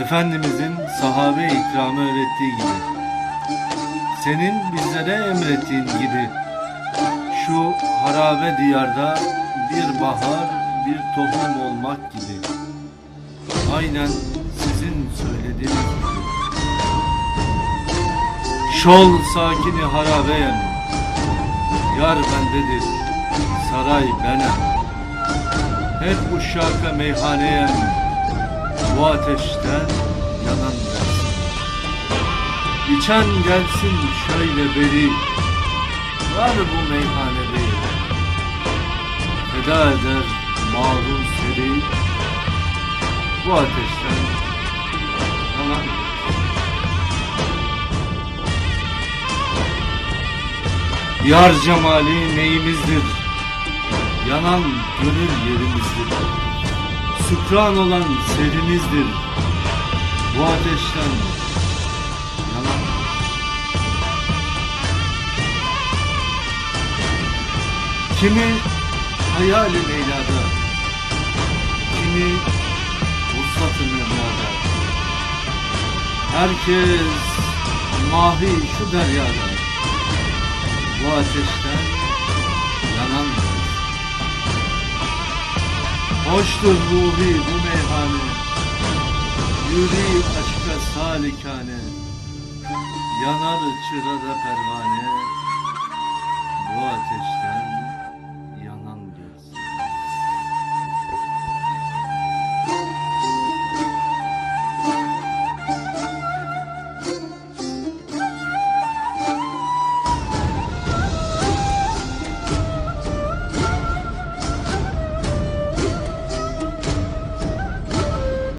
Efendimizin sahabe ikramı öğrettiği gibi. Senin bizlere emrettiğin gibi. Şu harabe diyarda bir bahar, bir tohum olmak gibi. Aynen sizin söylediğiniz gibi. Şol sakini harabeyem. Yar bendedir, saray benem. Hep uşaka meyhaneyem. Bu ateşten yanan gelsin. İçen gelsin şöyle beri. Var bu meyhanede Feda eder mahrum seri. Bu ateşten yanan Yar cemali neyimizdir? Yanan gönül yerimizdir. Sükran olan serimizdir. Bu ateşten yanan Kimi hayali Leyla'da, kimi vuslat-ı. Herkes mahi şu deryada, bu ateşten Hoştur ruhi bu meyhane, yürü aşka salikane, yanar çırada pervane,